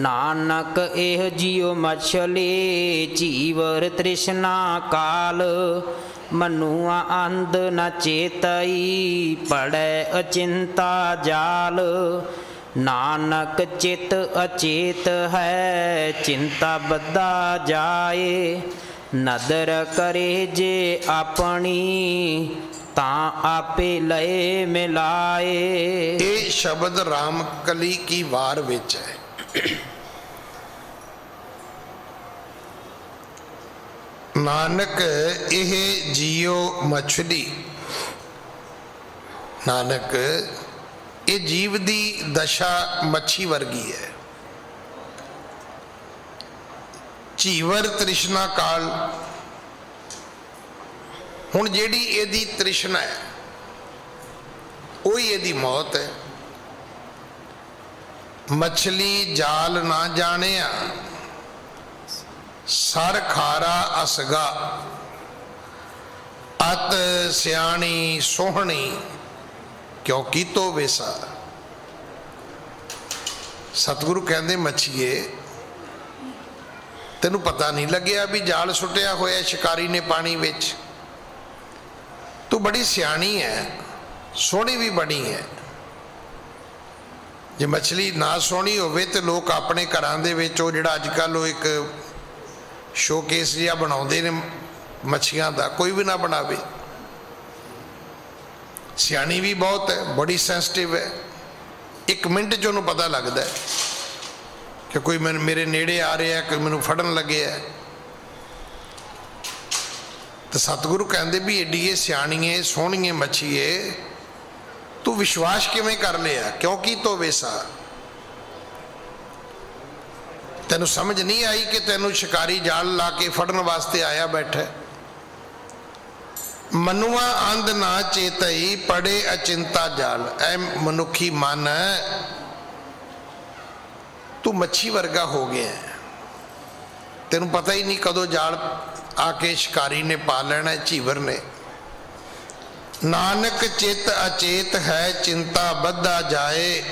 ਨਾਨਕ ਇਹ ਜਿਉ ਮਛਲੇ, ਜੀਵਰ ਤ੍ਰਿਸ਼ਨਾ ਕਾਲ। ਮਨੁਆ ਅੰਧ ਨ ਚੇਤਈ, ਪੜੈ ਅਚਿੰਤਾ ਜਾਲ। ਨਾਨਕ ਚਿਤ ਅਚੇਤ ਹੈ, ਚਿੰਤਾ ਬੱਧਾ ਜਾਏ। ਨਦਰ ਕਰੇ ਜੇ ਆਪਣੀ, ਤਾਂ ਆਪੇ ਲਏ ਮਿਲਾਏ। ਇਹ ਸ਼ਬਦ ਰਾਮ ਕਲੀ ਕੀ ਵਾਰ ਵਿੱਚ ਹੈ? ਨਾਨਕ, ਇਹ ਜੀਉ ਮਛਲੀ। ਨਾਨਕ, ਇਹ ਜੀਵ ਦੀ ਦਸ਼ਾ ਮੱਛੀ ਵਰਗੀ ਹੈ। ਜੀਵਰ ਤ੍ਰਿਸ਼ਨਾ ਕਾਲ। ਹੁਣ ਜਿਹੜੀ ਇਹਦੀ ਤ੍ਰਿਸ਼ਨਾ ਹੈ, ਉਹੀ ਇਹਦੀ ਮੌਤ ਹੈ। ਮਛਲੀ ਜਾਲ ਨਾ ਜਾਣਿਆ, ਸਰ ਖਾਰਾ ਅਸਗਾ। ਅਤ ਸਿਆਣੀ ਸੋਹਣੀ, ਕਿਉਂ ਕੀਤੋ ਵੇਸਾ? ਸਤਿਗੁਰੂ ਕਹਿੰਦੇ, ਮੱਛੀਏ, ਤੈਨੂੰ ਪਤਾ ਨਹੀਂ ਲੱਗਿਆ ਵੀ ਜਾਲ ਸੁੱਟਿਆ ਹੋਇਆ ਸ਼ਿਕਾਰੀ ਨੇ ਪਾਣੀ ਵਿੱਚ? ਤੂੰ ਬੜੀ ਸਿਆਣੀ ਹੈ, ਸੋਹਣੀ ਵੀ ਬਣੀ ਹੈ। ਜੇ ਮੱਛਲੀ ਨਾ ਸੋਹਣੀ ਹੋਵੇ ਤੇ ਲੋਕ ਆਪਣੇ ਘਰਾਂ ਦੇ ਵਿੱਚ ਉਹ ਜਿਹੜਾ ਅੱਜ ਕੱਲ ਉਹ ਇੱਕ ਸ਼ੋਕੇਸ ਜਿਹਾ ਬਣਾਉਂਦੇ ਨੇ ਮੱਛੀਆਂ ਦਾ, ਕੋਈ ਵੀ ਨਾ ਬਣਾਵੇ ਸਿਆਣੀ ਵੀ ਬਹੁਤ ਹੈ, ਬੜੀ ਸੈਂਸਿਟਿਵ ਹੈ ਇੱਕ ਮਿੰਟ 'ਚ ਉਹਨੂੰ ਪਤਾ ਲੱਗਦਾ ਹੈ ਕਿ ਕੋਈ ਮੈਨੂੰ, ਮੇਰੇ ਨੇੜੇ ਆ ਰਿਹਾ ਕੋਈ ਮੈਨੂੰ ਫੜਨ ਲੱਗਿਆ ਹੈ। ਤੇ ਸਤਿਗੁਰੂ ਕਹਿੰਦੇ ਵੀ ਏਡੀ ਇਹ ਸਿਆਣੀਏ, ਸੋਹਣੀਏ ਮੱਛੀਏ ਤੂੰ ਵਿਸ਼ਵਾਸ ਕਿਵੇਂ ਕਰ ਲਿਆ ਕਿਉਂਕਿ ਤੋ ਵੇਸਾ ਤੈਨੂੰ ਸਮਝ ਨਹੀਂ ਆਈ ਕਿ ਤੈਨੂੰ ਸ਼ਿਕਾਰੀ ਜਾਲ ਲਾ ਕੇ ਫੜਨ ਵਾਸਤੇ ਆਇਆ ਬੈਠਾ? ਮਨੁਆ ਅੰਧ ਨਾ ਚੇਤਈ, ਪੜੇ ਅਚਿੰਤਾ ਜਾਲ। ਐ ਮਨੁੱਖੀ ਮਨ ਤੂੰ ਮੱਛੀ ਵਰਗਾ ਹੋ ਗਿਆ ਹੈ। ਤੈਨੂੰ ਪਤਾ ਹੀ ਨਹੀਂ ਕਦੋਂ ਜਾਲ ਆ ਕੇ ਸ਼ਿਕਾਰੀ ਨੇ ਪਾ ਲੈਣਾ ਝੀਵਰ ਨੇ। ਨਾਨਕ ਚਿਤ ਅਚੇਤ ਹੈ, ਚਿੰਤਾ ਬੱਧਾ ਜਾਏ।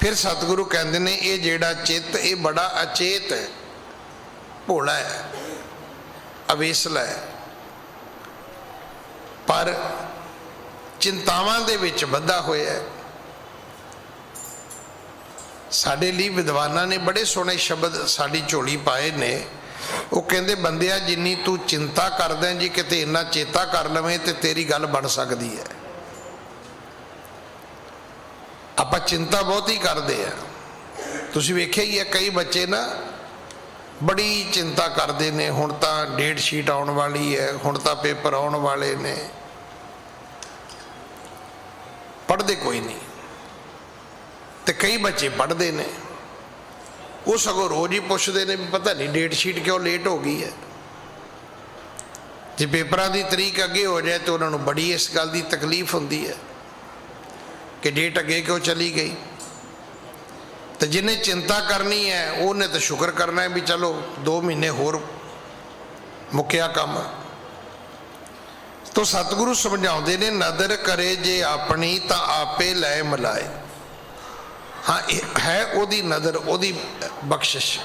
ਫਿਰ ਸਤਿਗੁਰੂ ਕਹਿੰਦੇ ਨੇ, ਇਹ ਜਿਹੜਾ ਚਿੱਤ, ਇਹ ਬੜਾ ਅਚੇਤ ਹੈ। ਭੋਲਾ ਹੈ, ਅਵੇਸਲਾ ਹੈ। ਪਰ ਚਿੰਤਾਵਾਂ ਦੇ ਵਿੱਚ ਬੱਧਾ ਹੋਇਆ ਹੈ। ਸਾਡੇ ਲਈ ਵਿਦਵਾਨਾਂ ਨੇ ਬੜੇ ਸੋਹਣੇ ਸ਼ਬਦ ਸਾਡੀ ਝੋਲੀ ਪਾਏ ਨੇ। ਉਹ ਕਹਿੰਦੇ ਬੰਦਿਆ ਜਿੰਨੀ ਤੂੰ ਚਿੰਤਾ ਕਰਦਾ ਜੀ ਕਿਤੇ ਇੰਨਾ ਚੇਤਾ ਕਰ ਲਵੇਂ, ਤੇ ਤੇਰੀ ਗੱਲ ਬਣ ਸਕਦੀ ਹੈ। ਆਪਾਂ ਚਿੰਤਾ ਬਹੁਤ ਹੀ ਕਰਦੇ ਆ। ਤੁਸੀਂ ਵੇਖਿਆ ਹੀ ਹੈ, ਕਈ ਬੱਚੇ ਨਾ ਬੜੀ ਚਿੰਤਾ ਕਰਦੇ ਨੇ, ਹੁਣ ਤਾਂ ਡੇਟ ਸ਼ੀਟ ਆਉਣ ਵਾਲੀ ਹੈ, ਹੁਣ ਤਾਂ ਪੇਪਰ ਆਉਣ ਵਾਲੇ ਨੇ। ਪੜ੍ਹਦੇ ਕੋਈ ਨਹੀਂ। ਤੇ ਕਈ ਬੱਚੇ ਪੜ੍ਹਦੇ ਨੇ। ਉਹ ਸਗੋਂ ਰੋਜ਼ ਹੀ ਪੁੱਛਦੇ ਨੇ ਵੀ ਪਤਾ ਨਹੀਂ ਡੇਟ ਸ਼ੀਟ ਕਿਉਂ ਲੇਟ ਹੋ ਗਈ ਹੈ। ਜੇ ਪੇਪਰਾਂ ਦੀ ਤਰੀਕ ਅੱਗੇ ਹੋ ਜਾਏ ਤਾਂ ਉਹਨਾਂ ਨੂੰ ਬੜੀ ਇਸ ਗੱਲ ਦੀ ਤਕਲੀਫ ਹੁੰਦੀ ਹੈ ਕਿ ਡੇਟ ਅੱਗੇ ਕਿਉਂ ਚਲੀ ਗਈ। ਤੇ ਜਿਹਨੇ ਚਿੰਤਾ ਕਰਨੀ ਹੈ, ਉਹਨੇ ਤਾਂ ਸ਼ੁਕਰ ਕਰਨਾ ਹੈ ਵੀ ਚਲੋ 2 ਮਹੀਨੇ ਹੋਰ ਮੁੱਕਿਆ ਕੰਮ। ਤੋ ਸਤਿਗੁਰੂ ਸਮਝਾਉਂਦੇ ਨੇ, ਨਦਰ ਕਰੇ ਜੇ ਆਪਣੀ ਤਾਂ ਆਪੇ ਲੈ ਮਲਾਏ। ਹਾਂ, ਇਹ ਹੈ ਉਹਦੀ ਨਜ਼ਰ, ਉਹਦੀ ਬਖਸ਼ਿਸ਼।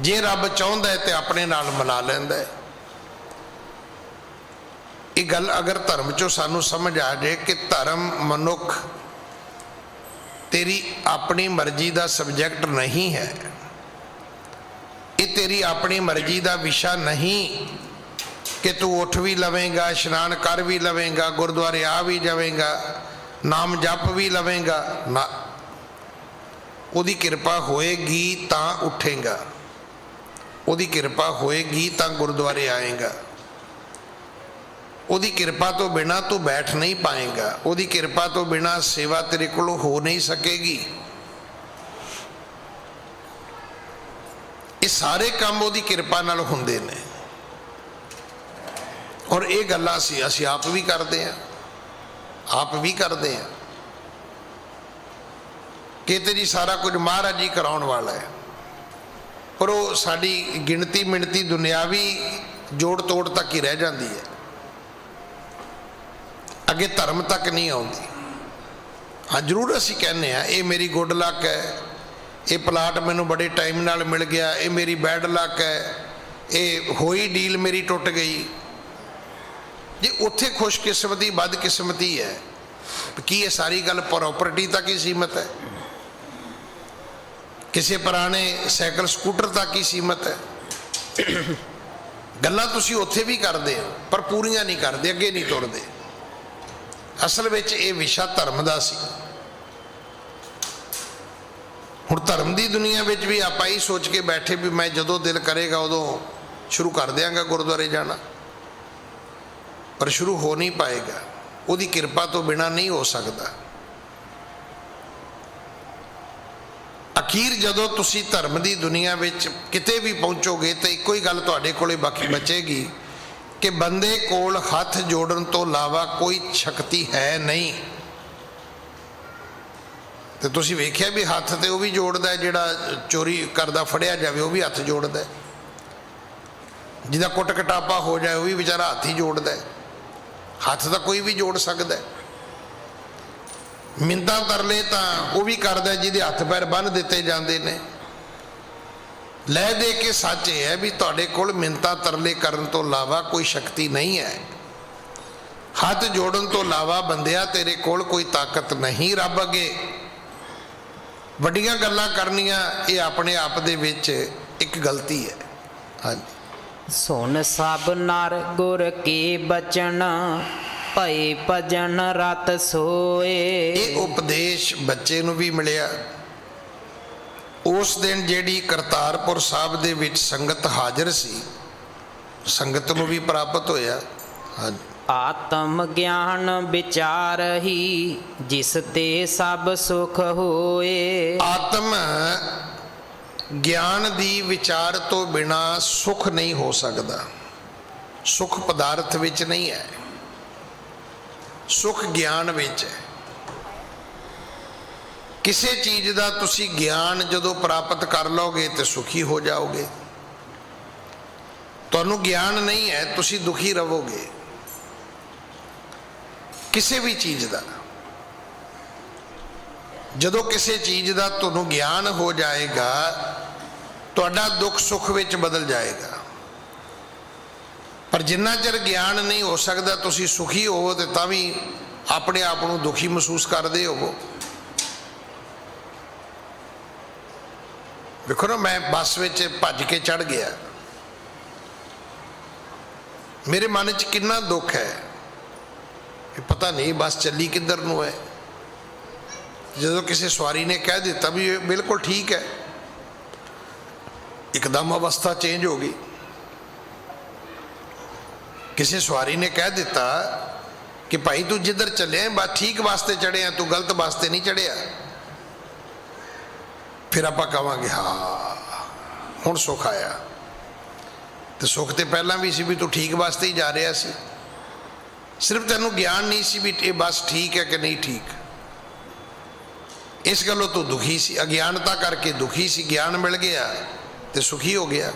ਜੇ ਰੱਬ ਚਾਹੁੰਦਾ ਹੈ ਤੇ ਆਪਣੇ ਨਾਲ ਮਿਲਾ ਲੈਂਦਾ ਹੈ। ਇਹ ਗੱਲ ਅਗਰ ਧਰਮ ਚੋਂ ਸਾਨੂੰ ਸਮਝ ਆ ਜਾਏ ਕਿ ਧਰਮ ਮਨੁੱਖ ਤੇਰੀ ਆਪਣੀ ਮਰਜ਼ੀ ਦਾ ਸਬਜੈਕਟ ਨਹੀਂ ਹੈ, ਇਹ ਤੇਰੀ ਆਪਣੀ ਮਰਜ਼ੀ ਦਾ ਵਿਸ਼ਾ ਨਹੀਂ ਕਿ ਤੂੰ ਉੱਠ ਵੀ ਲਵੇਂਗਾ, ਇਸ਼ਨਾਨ ਕਰ ਵੀ ਲਵੇਂਗਾ, ਗੁਰਦੁਆਰੇ ਆ ਵੀ ਜਾਵੇਂਗਾ, ਨਾਮ ਜਪ ਵੀ ਲਵੇਂਗਾ, ਨਾ। ਉਹਦੀ ਕਿਰਪਾ ਹੋਏਗੀ ਤਾਂ ਉੱਠੇਗਾ। ਉਹਦੀ ਕਿਰਪਾ ਹੋਏਗੀ ਤਾਂ ਗੁਰਦੁਆਰੇ ਆਏਗਾ। ਉਹਦੀ ਕਿਰਪਾ ਤੋਂ ਬਿਨਾ ਤੂੰ ਬੈਠ ਨਹੀਂ ਪਾਏਗਾ। ਉਹਦੀ ਕਿਰਪਾ ਤੋਂ ਬਿਨਾ ਸੇਵਾ ਤੇਰੇ ਕੋਲੋਂ ਹੋ ਨਹੀਂ ਸਕੇਗੀ। ਇਹ ਸਾਰੇ ਕੰਮ ਉਹਦੀ ਕਿਰਪਾ ਨਾਲ ਹੁੰਦੇ ਨੇ। ਔਰ ਇਹ ਗੱਲਾਂ ਸੀ ਅਸੀਂ ਆਪ ਵੀ ਕਰਦੇ ਆ ਆਪ ਵੀ ਕਰਦੇ ਆ ਕਿਤੇ ਜੀ ਸਾਰਾ ਕੁਝ ਮਹਾਰਾਜ ਜੀ ਕਰਾਉਣ ਵਾਲਾ ਹੈ। ਪਰ ਉਹ ਸਾਡੀ ਗਿਣਤੀ ਮਿਣਤੀ ਦੁਨਿਆਵੀ ਜੋੜ ਤੋੜ ਤੱਕ ਹੀ ਰਹਿ ਜਾਂਦੀ ਹੈ। ਅੱਗੇ ਧਰਮ ਤੱਕ ਨਹੀਂ ਆਉਂਦੀ। ਹਾਂ, ਜ਼ਰੂਰ ਅਸੀਂ ਕਹਿੰਦੇ ਆ ਇਹ ਮੇਰੀ ਗੁੱਡ ਲੱਕ ਹੈ। ਇਹ ਪਲਾਟ ਮੈਨੂੰ ਬੜੇ ਟਾਈਮ ਨਾਲ ਮਿਲ ਗਿਆ, ਇਹ ਮੇਰੀ ਬੈਡ ਲੱਕ ਹੈ। ਇਹ ਹੋਈ ਡੀਲ ਮੇਰੀ ਟੁੱਟ ਗਈ। ਜੇ ਉੱਥੇ ਖੁਸ਼ਕਿਸਮਤੀ, ਬਦਕਿਸਮਤੀ ਹੈ, ਕੀ ਇਹ ਸਾਰੀ ਗੱਲ ਪ੍ਰੋਪਰਟੀ ਤੱਕ ਹੀ ਸੀਮਤ ਹੈ? ਕਿਸੇ ਪੁਰਾਣੇ ਸਾਈਕਲ ਸਕੂਟਰ ਤੱਕ ਹੀ ਸੀਮਤ ਹੈ? ਗੱਲਾਂ ਤੁਸੀਂ ਉੱਥੇ ਵੀ ਕਰਦੇ ਹੋ, ਪਰ ਪੂਰੀਆਂ ਨਹੀਂ ਕਰਦੇ, ਅੱਗੇ ਨਹੀਂ ਤੁਰਦੇ। ਅਸਲ ਵਿੱਚ ਇਹ ਵਿਸ਼ਾ ਧਰਮ ਦਾ ਸੀ। ਹੁਣ ਧਰਮ ਦੀ ਦੁਨੀਆ ਵਿੱਚ ਵੀ ਆਪਾਂ ਹੀ ਸੋਚ ਕੇ ਬੈਠੇ ਵੀ ਮੈਂ ਜਦੋਂ ਦਿਲ ਕਰੇਗਾ ਉਦੋਂ ਸ਼ੁਰੂ ਕਰ ਦਿਆਂਗਾ ਗੁਰਦੁਆਰੇ ਜਾਣਾ। ਪਰ ਸ਼ੁਰੂ ਹੋ ਨਹੀਂ ਪਾਏਗਾ। ਉਹਦੀ ਕਿਰਪਾ ਤੋਂ ਬਿਨਾ ਨਹੀਂ ਹੋ ਸਕਦਾ। ਅਖੀਰ ਜਦੋਂ ਤੁਸੀਂ ਧਰਮ ਦੀ ਦੁਨੀਆ ਵਿੱਚ ਕਿਤੇ ਵੀ ਪਹੁੰਚੋਗੇ ਤਾਂ ਇੱਕੋ ਹੀ ਗੱਲ ਤੁਹਾਡੇ ਕੋਲੇ ਬਾਕੀ ਬਚੇਗੀ ਕਿ ਬੰਦੇ ਕੋਲ ਹੱਥ ਜੋੜਨ ਤੋਂ ਇਲਾਵਾ ਕੋਈ ਸ਼ਕਤੀ ਹੈ ਨਹੀਂ। ਤੇ ਤੁਸੀਂ ਵੇਖਿਆ ਵੀ ਹੱਥ ਤੇ ਉਹ ਵੀ ਜੋੜਦਾ ਜਿਹੜਾ ਚੋਰੀ ਕਰਦਾ, ਫੜਿਆ ਜਾਵੇ, ਉਹ ਵੀ ਹੱਥ ਜੋੜਦਾ ਹੈ। ਜਿਹਦਾ ਕੁੱਟ ਕਟਾਪਾ ਹੋ ਜਾਏ, ਉਹ ਵੀ ਵਿਚਾਰਾ ਹੱਥ ਹੀ ਜੋੜਦਾ ਹੱਥ ਤਾਂ ਕੋਈ ਵੀ ਜੋੜ ਸਕਦਾ ਹੈ। ਮਿੰਦਾਂ ਤਰਲੇ ਤਾਂ ਉਹ ਵੀ ਕਰਦਾ ਜਿਹਦੇ ਹੱਥ ਪੈਰ ਬੰਨ ਦਿੱਤੇ ਜਾਂਦੇ ਨੇ। ਲੈ ਦੇ ਕੇ ਸੱਚ ਇਹ ਹੈ ਵੀ ਤੁਹਾਡੇ ਕੋਲ ਮਿੰਤਾ ਤਰਲੇ ਕਰਨ ਤੋਂ ਇਲਾਵਾ ਕੋਈ ਸ਼ਕਤੀ ਨਹੀਂ ਹੈ। ਹੱਥ ਜੋੜਨ ਤੋਂ ਇਲਾਵਾ ਬੰਦਿਆ ਤੇਰੇ ਕੋਲ ਕੋਈ ਤਾਕਤ ਨਹੀਂ ਰੱਬ ਅੱਗੇ। ਵੱਡੀਆਂ ਗੱਲਾਂ ਕਰਨੀਆਂ ਇਹ ਆਪਣੇ ਆਪ ਦੇ ਵਿੱਚ ਇੱਕ ਗਲਤੀ ਹੈ। ਹਾਂਜੀ। ਸੁਣ ਸਭ ਨਰ ਗੁਰ ਕੀ ਬਚਨ ਭਏ ਭਜਨ ਰਤ ਸੋਏ। ਇਹ ਉਪਦੇਸ਼ ਬੱਚੇ ਨੂੰ ਵੀ ਮਿਲਿਆ। ਉਸ ਦਿਨ ਜਿਹੜੀ ਕਰਤਾਰਪੁਰ ਸਾਹਿਬ ਦੇ ਵਿੱਚ ਸੰਗਤ ਹਾਜ਼ਰ ਸੀ ਸੰਗਤ ਨੂੰ ਵੀ ਪ੍ਰਾਪਤ ਹੋਇਆ। ਆਤਮ ਗਿਆਨ ਵਿਚਾਰਹੀ ਜਿਸ ਤੇ ਸਭ ਸੁਖ ਹੋਏ। ਆਤਮ ਗਿਆਨ ਦੀ ਵਿਚਾਰ ਤੋਂ ਬਿਨਾ ਸੁਖ ਨਹੀਂ ਹੋ ਸਕਦਾ। ਸੁਖ ਪਦਾਰਥ ਵਿੱਚ ਨਹੀਂ ਹੈ। ਸੁਖ ਗਿਆਨ ਵਿੱਚ ਹੈ। ਕਿਸੇ ਚੀਜ਼ ਦਾ ਤੁਸੀਂ ਗਿਆਨ ਜਦੋਂ ਪ੍ਰਾਪਤ ਕਰ ਲਓਗੇ ਤੇ ਸੁਖੀ ਹੋ ਜਾਓਗੇ। ਤੁਹਾਨੂੰ ਗਿਆਨ ਨਹੀਂ ਹੈ, ਤੁਸੀਂ ਦੁਖੀ ਰਹੋਗੇ। ਕਿਸੇ ਵੀ ਚੀਜ਼ ਦਾ। ਜਦੋਂ ਕਿਸੇ ਚੀਜ਼ ਦਾ ਤੁਹਾਨੂੰ ਗਿਆਨ ਹੋ ਜਾਏਗਾ, ਤੁਹਾਡਾ ਦੁੱਖ ਸੁੱਖ ਵਿੱਚ ਬਦਲ ਜਾਏਗਾ। ਪਰ ਜਿੰਨਾ ਚਿਰ ਗਿਆਨ ਨਹੀਂ ਹੋ ਸਕਦਾ ਤੁਸੀਂ ਸੁਖੀ ਹੋਵੋ ਤੇ ਤਾਂ ਵੀ ਆਪਣੇ ਆਪ ਨੂੰ ਦੁਖੀ ਮਹਿਸੂਸ ਕਰਦੇ ਹੋਵੋ। ਵੇਖੋ ਨਾ, ਮੈਂ ਬੱਸ ਵਿੱਚ ਭੱਜ ਕੇ ਚੜ ਗਿਆ। ਮੇਰੇ ਮਨ 'ਚ ਕਿੰਨਾ ਦੁੱਖ ਹੈ ਕਿ ਪਤਾ ਨਹੀਂ ਬੱਸ ਚੱਲੀ ਕਿੱਧਰ ਨੂੰ ਹੈ। ਜਦੋਂ ਕਿਸੇ ਸਵਾਰੀ ਨੇ ਕਹਿ ਦਿੱਤਾ ਵੀ ਇਹ ਬਿਲਕੁਲ ਠੀਕ ਹੈ, ਇੱਕਦਮ ਅਵਸਥਾ ਚੇਂਜ ਹੋ ਗਈ। ਕਿਸੇ ਸਵਾਰੀ ਨੇ ਕਹਿ ਦਿੱਤਾ ਕਿ ਭਾਈ ਤੂੰ ਜਿੱਧਰ ਚੱਲਿਆ, ਬਸ ਠੀਕ ਵਾਸਤੇ ਚੜਿਆ ਤੂੰ ਗਲਤ ਵਾਸਤੇ ਨਹੀਂ ਚੜਿਆ ਫਿਰ ਆਪਾਂ ਕਵਾਂਗੇ ਹਾਂ, ਹੁਣ ਸੁੱਖ ਆਇਆ। ਤੇ ਸੁੱਖ ਤੇ ਪਹਿਲਾਂ ਵੀ ਸੀ ਵੀ ਤੂੰ ਠੀਕ ਵਾਸਤੇ ਹੀ ਜਾ ਰਿਹਾ ਸੀ। ਸਿਰਫ ਤੈਨੂੰ ਗਿਆਨ ਨਹੀਂ ਸੀ ਵੀ ਇਹ ਬਸ ਠੀਕ ਹੈ ਕਿ ਨਹੀਂ ਠੀਕ। ਇਸ ਗੱਲੋਂ ਤੂੰ ਦੁਖੀ ਸੀ, ਅਗਿਆਨਤਾ ਕਰਕੇ ਦੁਖੀ ਸੀ, ਗਿਆਨ ਮਿਲ ਗਿਆ ਤੇ ਸੁਖੀ ਹੋ ਗਿਆ।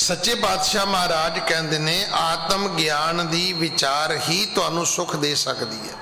ਸੱਚੇ ਪਾਤਸ਼ਾਹ ਮਹਾਰਾਜ ਕਹਿੰਦੇ ਨੇ, ਆਤਮ ਗਿਆਨ ਦੀ ਵਿਚਾਰ ਹੀ ਤੁਹਾਨੂੰ ਸੁਖ ਦੇ ਸਕਦੀ ਹੈ।